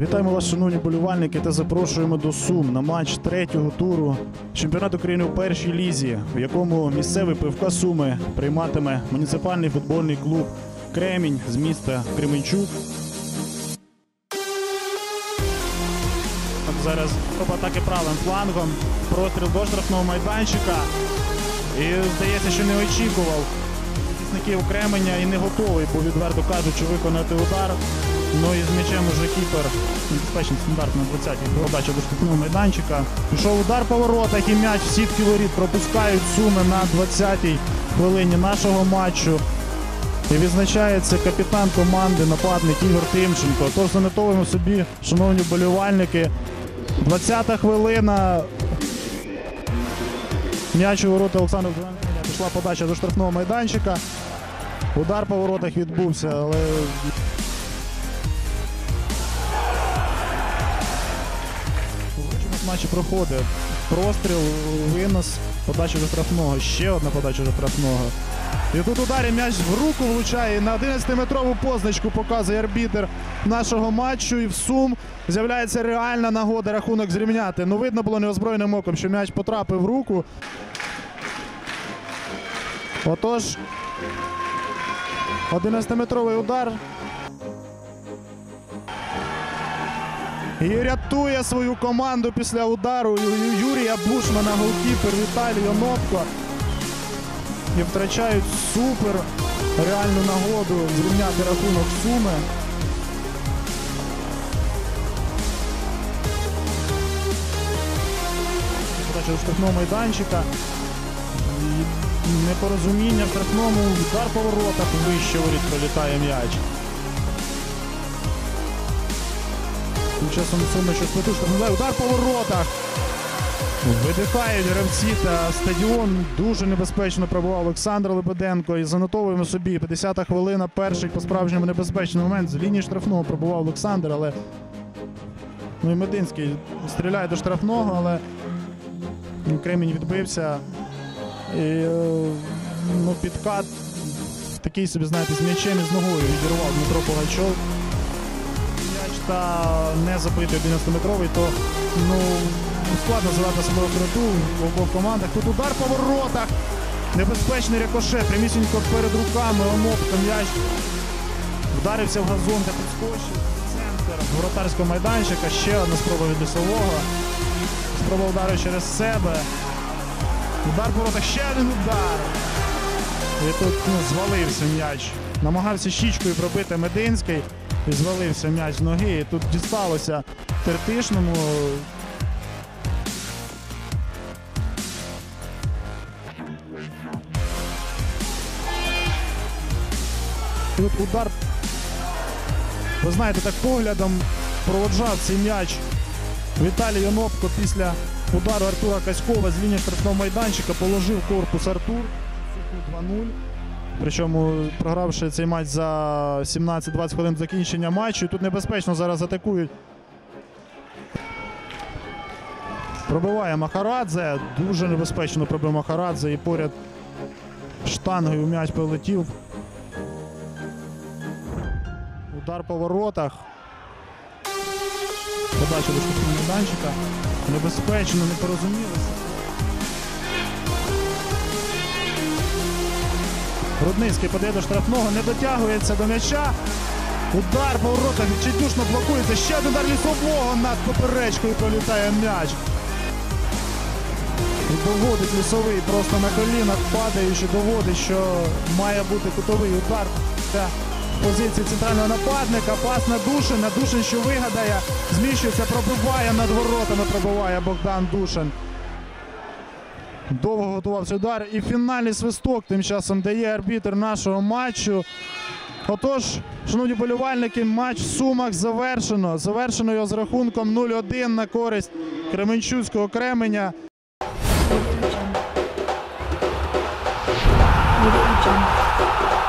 Вітаємо вас, шановні болівальники, та запрошуємо до Сум на матч третього туру чемпіонату України у першій лізі, в якому місцевий ПФК Суми прийматиме муніципальний футбольний клуб Кремінь з міста Кременчук. Зараз атаки правим флангом, простріл до штрафного майданчика. І здається, що не очікував захисників Кременя і не готовий, бо відверто кажучи, виконати удар. Ну і з м'ячем уже кіпер. Небезпечний стандарт на 20-й. Подача до штрафного майданчика. Пішов удар по воротах і м'яч в сітки воріт пропускають суми на 20-й хвилині нашого матчу. І відзначається капітан команди, нападник Ігор Тимченко. Тож занотовуємо собі, шановні болівальники. 20-та хвилина. М'яч у ворота Олександра Дзвоненка. Пішла подача до штрафного майданчика. Удар по воротах відбувся, але матчі проходить простріл, винос, подача до штрафного, ще одна подача до штрафного. І тут ударі м'яч в руку влучає. На 11-метрову позначку показує арбітер нашого матчу. І в сум з'являється реальна нагода рахунок зрівняти. Ну, видно було неозброєним оком, що м'яч потрапив в руку. Отож, 11-метровий удар. І рятує свою команду після удару Юрія Бушмана, голкіпер Віталій Онопко. І втрачають супер реальну нагоду зрівняти рахунок суми. Штрафного майданчика. Непорозуміння в штрафному удар по воротах вище воріт пролітає м'яч. Тим часом суми щось потужно. Удар по воротах. Видихають гравці та стадіон. Дуже небезпечно пробував Олександр Лебеденко. І занотовуємо собі 50-та хвилина. Перший по-справжньому небезпечний момент. З лінії штрафного пробував Олександр, але ну і Мединський стріляє до штрафного, але Кремінь відбився. І, е, ну, підкат такий собі, знаєте, з м'ячем і з ногою відірвав Дмитро Пугачов м'яч та не забитий 11-метровий, то ну складно звати себе круту в обох командах. Тут удар по воротах. Небезпечний рикошет, прямісінько перед руками, омопка м'яч. Вдарився в газон та підскочив. Центр воротарського майданчика. Ще одна спроба від лісового. Спроба удару через себе. Удар по воротах, ще один удар. І тут ну, звалився м'яч. Намагався щічкою пробити Мединський. І звалився м'яч з ноги. І тут дісталося Тертишному. Тут удар. Ви знаєте, так поглядом проводжав цей м'яч Віталій Янопко після удару Артура Каськова з лінії штрафного майданчика положив корпус Артур. 2-0. Причому програвши цей матч за 17-20 хвилин закінчення матчу. І тут небезпечно зараз атакують. Пробиває Махарадзе. Дуже небезпечно пробив Махарадзе і поряд штангою м'яч полетів. Удар по воротах. Подача до штрафного майданчика. Небезпечно, не порозумілися. Рудницький подає до штрафного, не дотягується до м'яча. Удар по воротах відчайдушно блокується. Ще один удар лісового над поперечкою пролітає м'яч. І доводить лісовий просто на колінах падаючи, доводить, що має бути кутовий удар. Позиції центрального нападника. Пас на Душин. На Душин, що вигадає, зміщується, пробиває над воротами, пробиває Богдан Душин. Довго готувався удар. І фінальний свисток тим часом дає арбітр нашого матчу. Отож, шановні болівальники, матч в Сумах завершено. Завершено його з рахунком 0-1 на користь Кременчуцького Кременя. Audio Jungle.